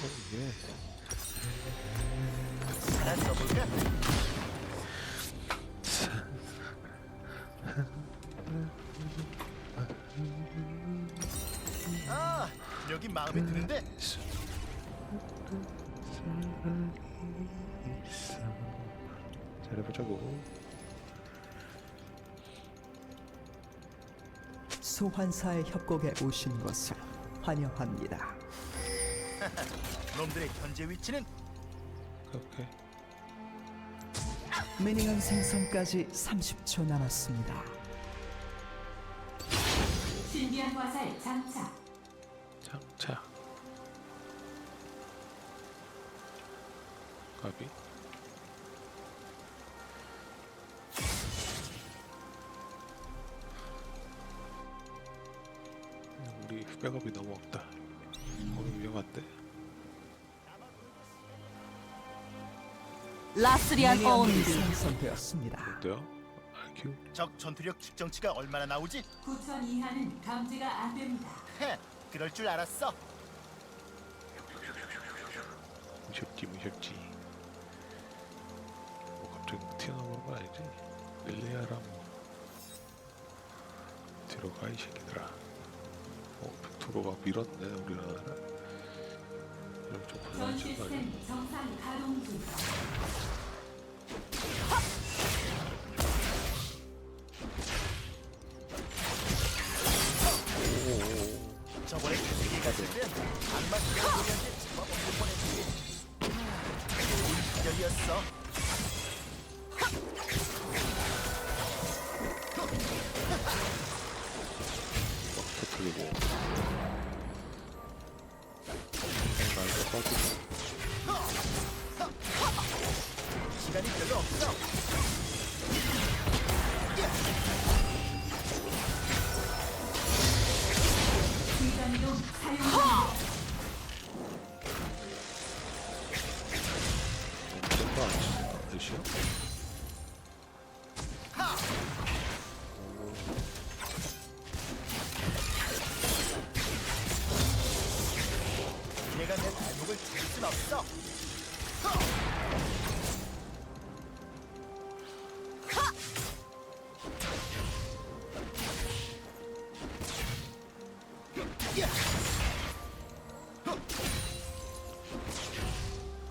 예. 하나 써볼까? 아, 여기 마음에 드는데 잘해보자고. 소환사의 협곡에 오신 것을 환영합니다. 놈들의 현재 위치는 오케이. 미니언 생성까지 30초 남았습니다. 신비한 화살 장착. 장차. 가비. 우리 백업이 너무 없다. 위험한데. 라스리안 온디. 생성되었습니다. 어때요? IQ? 적 전투력 측정치가 얼마나 나오지? 9천 이하는 감지가 안 됩니다. 헤, 그럴 줄 알았어. 무섭지 무섭지. 뭐 갑자기 튀어나오는 건 아니지? 릴레아라 뭐. 뒤로 가이 새끼들아. 어, 빅토로가 밀었네 우리나라를. 이런 좀 전? 시스템 정상 가동 중. 저번에 그게 갔을 땐 악마 기자들한테 잡아먹을 뻔했지. 좋은 기적이었어. 내가 내 발목을 죽일 순 없어.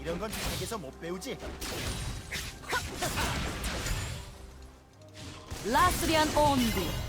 이런 건 책에서 못 배우지. 라스리안 온디.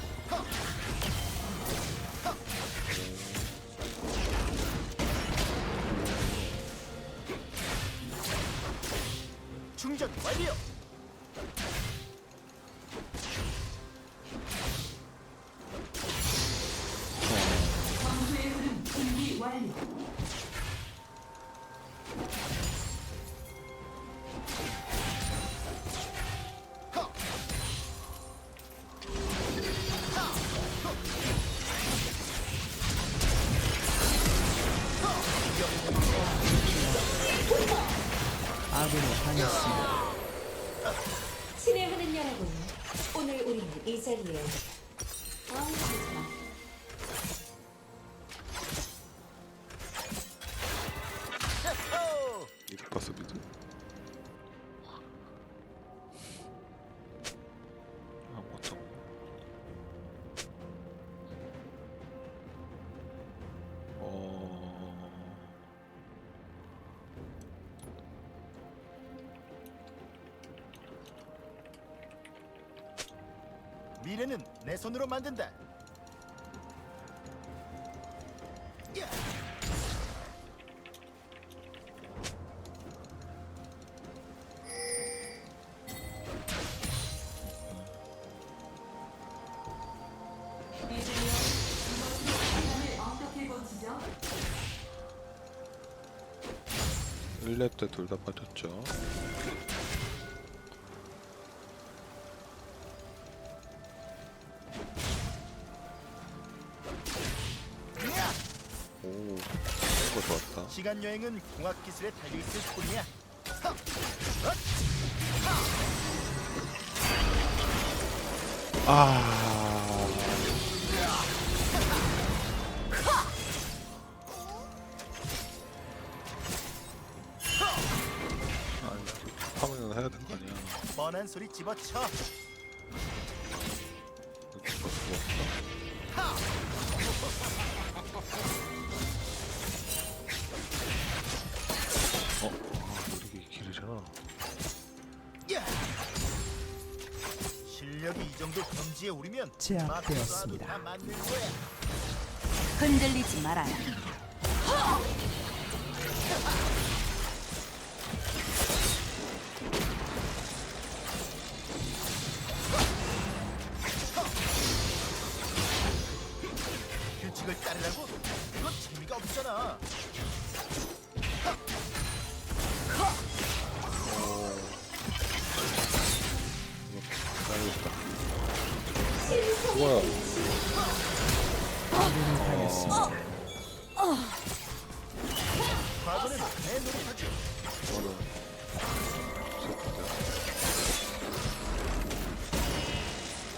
미래는 내 손으로 만든다. 야! 이제요. 이것을 어떻게 고치죠? 1렙 때 둘 다 빠졌죠 시간 여행은 공학 기술에 달려 있을 뿐이야. 하! 아. 아 파밍은 해야 되는 거 아니야? 뻔한 소리 집어쳐. 경지에 오르면 제압되었습니다. 흔들리지 말아요.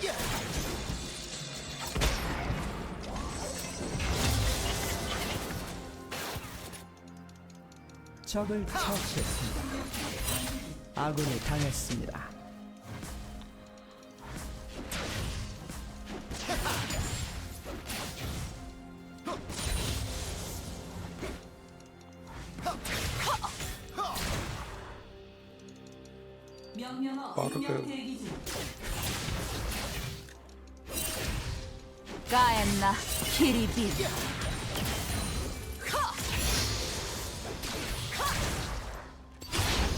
야! 적을 처치했습니다. 아군이 당했습니다. 빠르게. 가엔나 키리빈.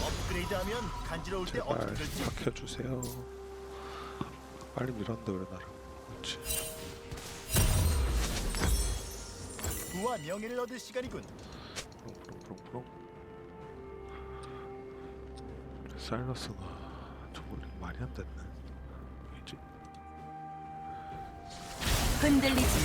업그레이드하면 간지러울 때 제발 어떻게 될지 시작해주세요. 빨리 밀었는데 왜 나를? 그렇지. 부와 명예를 얻을 시간이군. 프롱프롱프롱프롱. 사일러스가 왜지? 흔들리지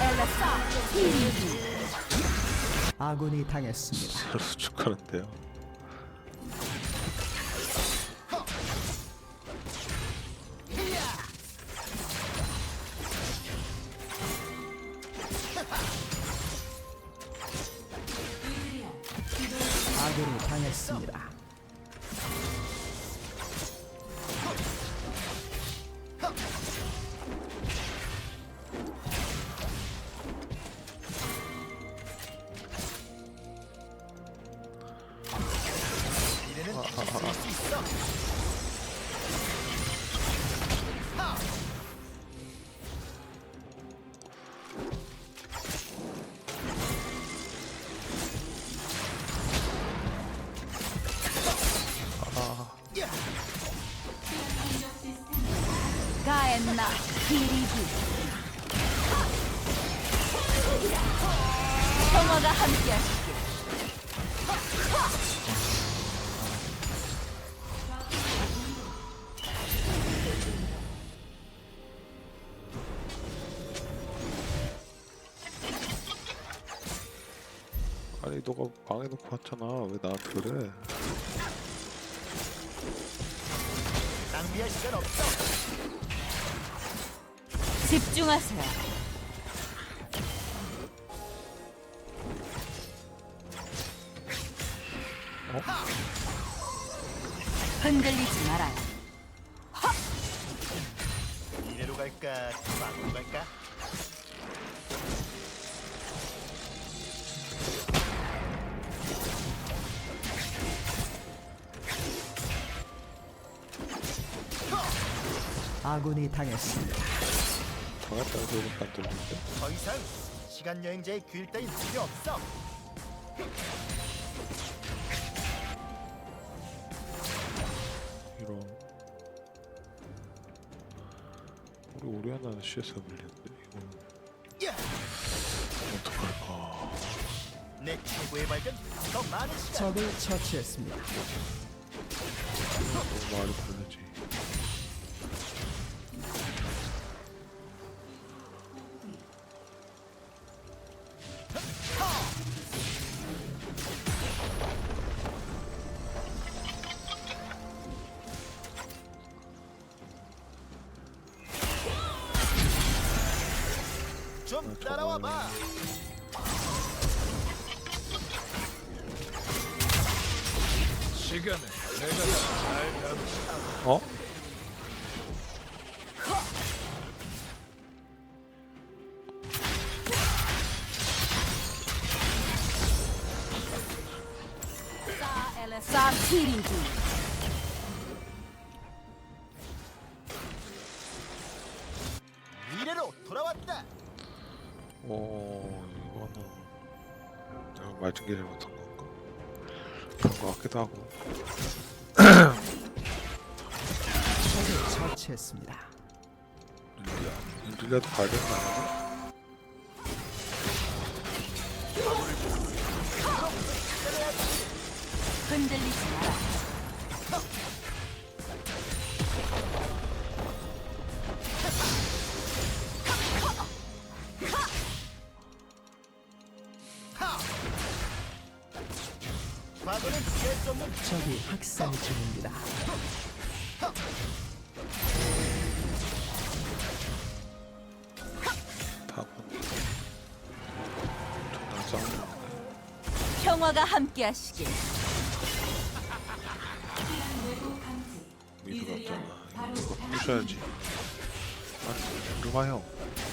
엘레사 키리빈. 아군이 당했습니다. 사일러스 축하는데요. 가엔나 키리빈. 평화가 함께하시길. 아니 너가 망해놓고 왔잖아. 왜 나한테 그래? 낭비할 시간 없어. 집중하세요. 흔들리지 말아요. 이래로 갈까? 막으로 갈까? 아군이 당했습니다. 소리밖에 안 들리는데? 더 이상 시간 여행자의 규율 따윈 필요 없어. 이런 우리 오리아나 CS 밀렸는데 이거 야! 어떡할까? 내 최고의 발견 더 많은 시간. 적을 처치했습니다. 너무 많이 다르지. 좀 따라와 봐. 시간을 내가 잘 잡. 어? 거 같기도 하고 적을 처치했습니다. 릴리아 릴리아도 가야 되는 거 아니야? 흔들리지 마라. 평화가 함께하시길. 미드가 없잖아 부셔야지 아 루마 형 미스터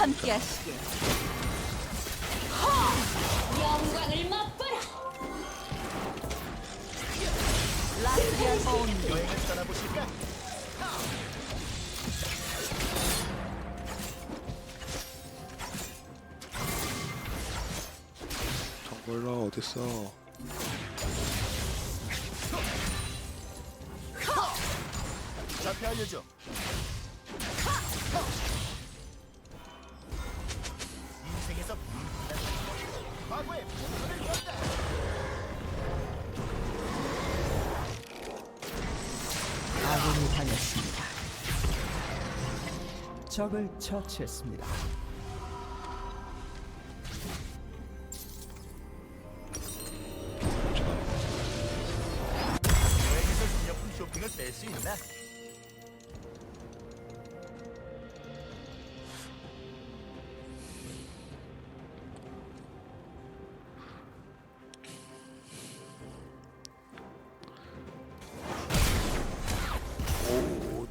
함께 하시길. 영광을 맛보라. 라스리안 온 여행을 떠나보실까? 정글러 어딨어 자폐 알려줘. 과거의 본분을 건다. 아군이 당했습니다. 적을 처치했습니다.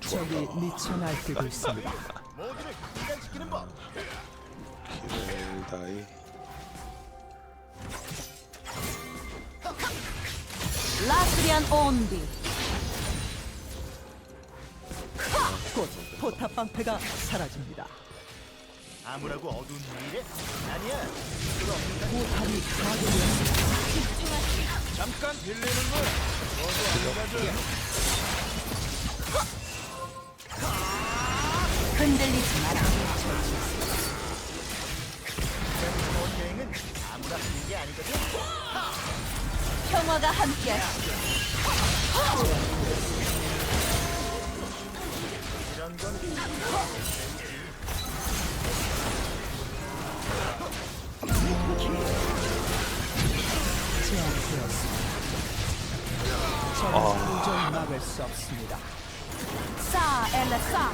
적이 미쳐 날뛰고 있습니다. 모두를 분간시키는 법. 길다이 라스리안 온비. 곧 포탑 방패가 사라집니다. 아무라고 어두운 미래? 아니야. 포탑이 파괴되었습니다. 잠깐 빌리는 거야. 안 가져. 흔들리지 마라. 좋은 여행은 아무나 하는 게 아니거든. 평화가 함께하시길. 이런 건 제압되었습니다. 적을 도저히 막을 수 없습니다. 사 엘레사.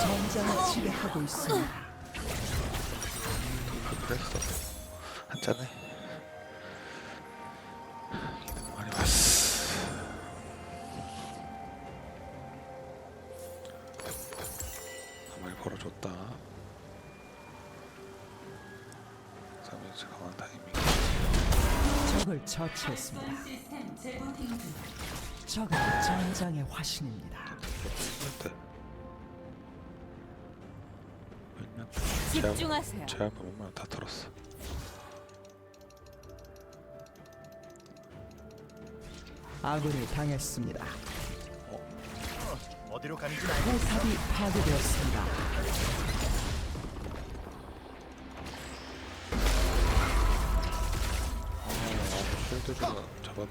전장을 지배하고 있습니다. 한잔해 이득 많이 봤어 많이 벌어줬다 3인치 강한 타이밍 적을 처치했습니다. 적은 전장의 화신입니다. 집중하세요. 제압 몇만 다 털었어 아군이 당했습니다. 어디로 가는지 알고 포탑이 파괴되었습니다. 홀드가 잡았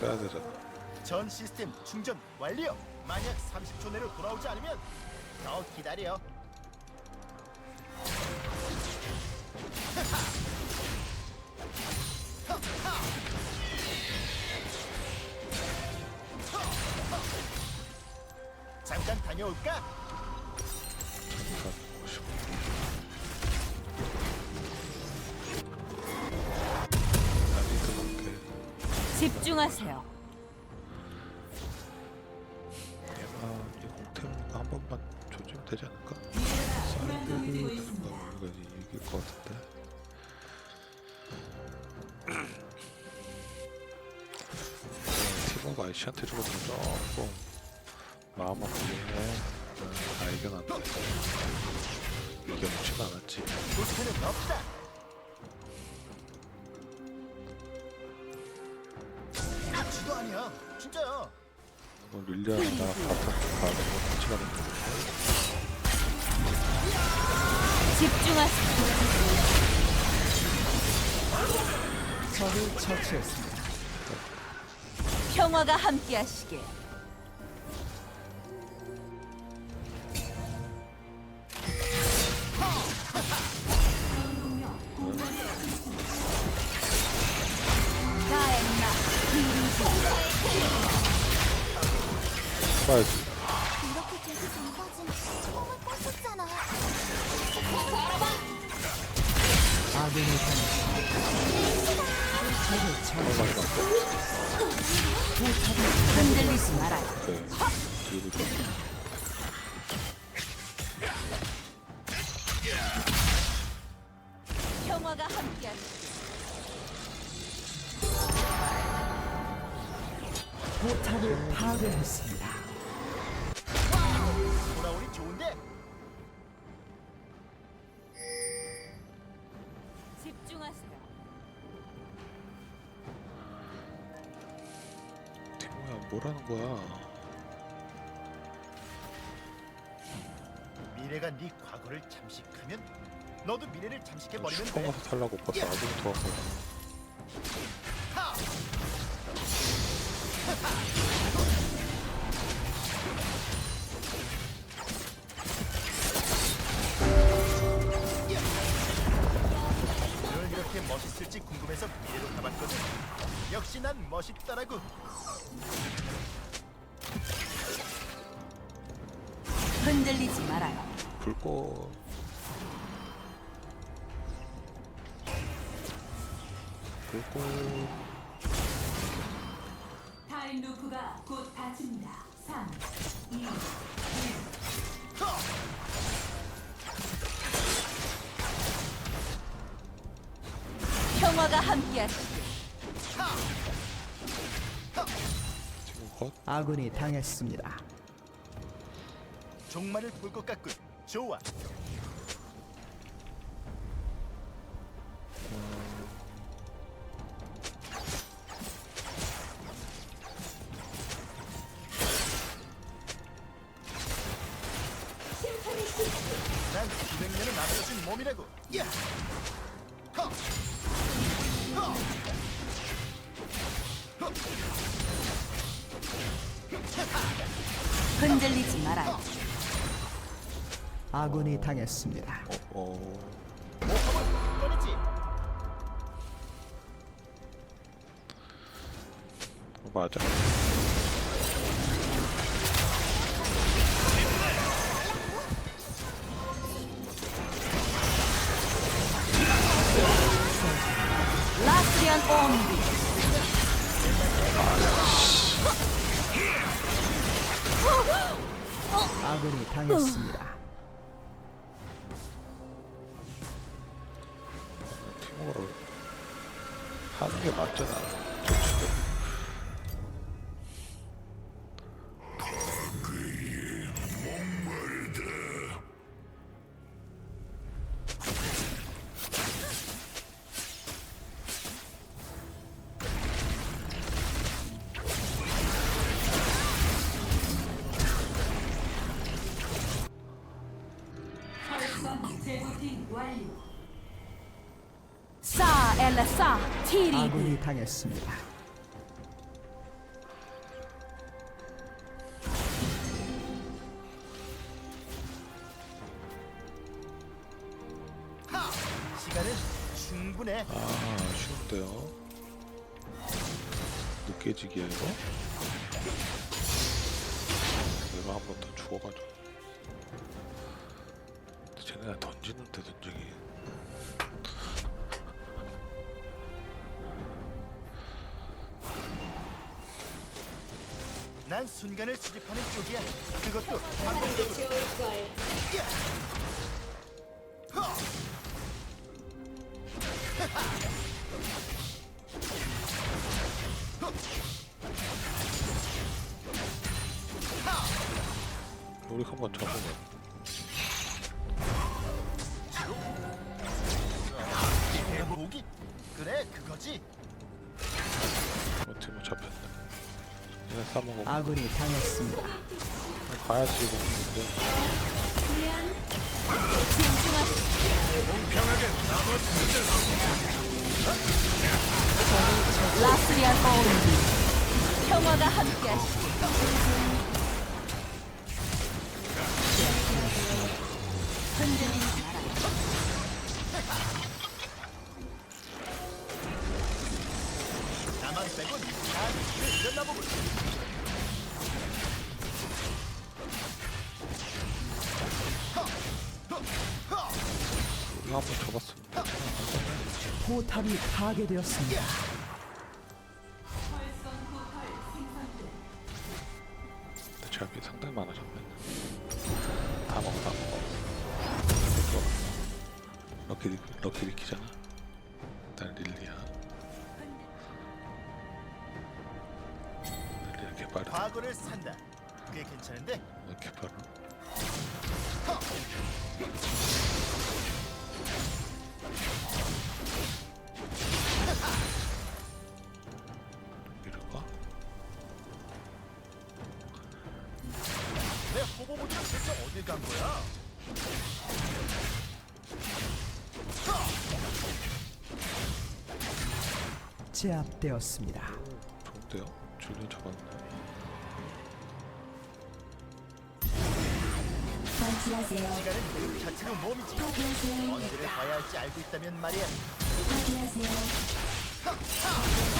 빼야 되잖아 전 시스템 충전 완료. 만약 30초 내로 돌아오지 않으면 더 기다려. 잠깐 다녀올까? 집중하세요. 아, 이 공템이가 한 번만 조지면 되지 않을까? 사이드를 들어가 우리가 이길 것 같은데. 티모가 아이씨한테 죽었으면 조금 마음 아프긴 해. 음, 다 이겨놨는데 이겨놓진 않았지. 도스는 없다. 아니야. 진짜야. 뭐 릴리아나 바텀 가는 거 같이 가는 거 집중하세요. 적을 처치했습니다. 평화가 함께하시길. 포탑을 파괴했습니다. 돌아오니 좋은데. 집중하세요. 티모야 뭐라는 거야? 미래가 네 과거를 잠식하면 너도 미래를 잠식해 버리면 슈퍼 돼. 가서 살라고 벌써 아무도 도와서 멋있더라고. 흔들리지 말아요. 불꽃 불꽃 타임 루프가 곧 닫힙니다. 3, 2, 평화가 함께하시 컷 아군이 당했습니다. 종말을 볼 것 같군. 좋아. 난 200년을 남겨진 몸이라고. 흔들리지 말아요. 아군이 당했습니다. 어, 어 아군이 당했습니다. 당했습니다. 하! 시간은 충분해. 아 쉬운데요 느껴지기야 이거? 내가 한 번 더 죽어가지고 쟤네가 던지는데 던지기 난 순간을 수집하는 쪽이야. 그것도 방법적으로. 우리 한번 잡으면 내 목이 그래 그거지. 싸먹어 아군이 당했습니다. 가야지 이거 근데 라스리안 온비. 평화가 함께하시. 파괴되었습니다. 근데 제압이 상당히 많아졌네. 다 먹어 다 먹어. 럭키 리- 럭키 리키잖아. 일단 릴리야 릴리야 개빠르다. 과거를 산다. 꽤 괜찮은데. 어, 개빠르 제압되었습니다. 좋은데요? 줄리언 잡았네 시간은 그 자체로 몸이지. 언제를 봐야 할지 알고 있다면 말이야.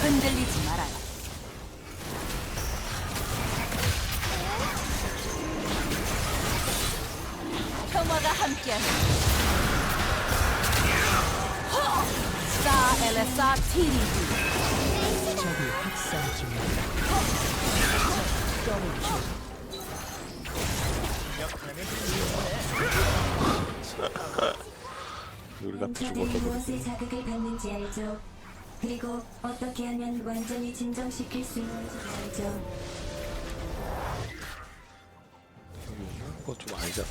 흔들리지 말아요. 평화가 함께하시. 사 엘레 우리 같은 무엇에 자극을 받는지 알죠. 그리고 어떻게 하면 완전히 진정시킬 수 있는지 알죠. 건좀 아니잖아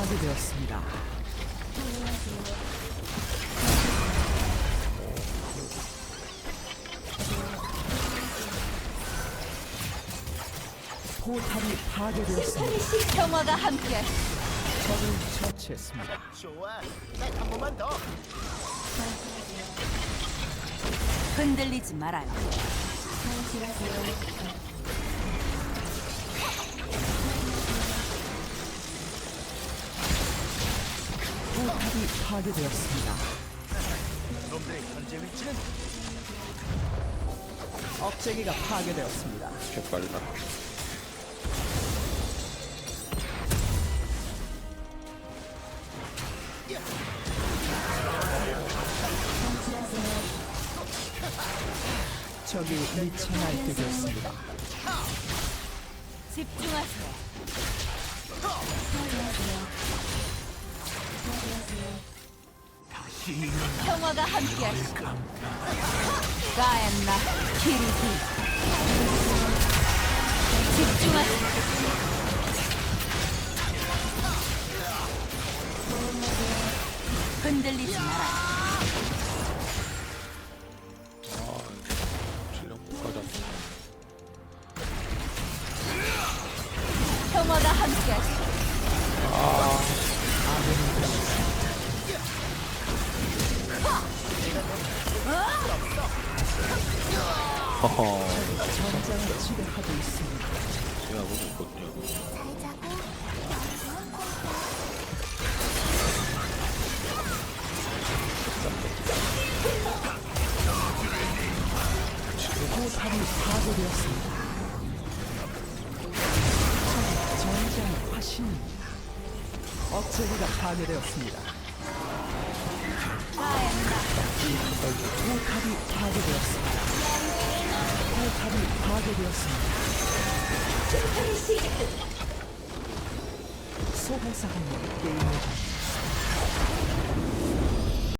파괴되었습니다. 포탑이 파괴되었습니다. 평화가 함께하시. 적을 처치했습니다. 좋아. 딱한 번만 더. 흔들리지 말아요. 포탑이 파괴되었습니다. 놈들의 현재 위치는 억제기가 파괴되었습니다. 개빨리다 적이 미쳐 날뛰고 있습니다. 집중하세요. 평화가 함께하시. 가엔나 키리디. 집중하세요. 흔들리지 마라. 허. 제가 보고 있거든요. 화신입니다. 억제기가 파괴되었습니다. 파괴되었습니다. 포탑이 파괴되었습니다. 소환사가 게임을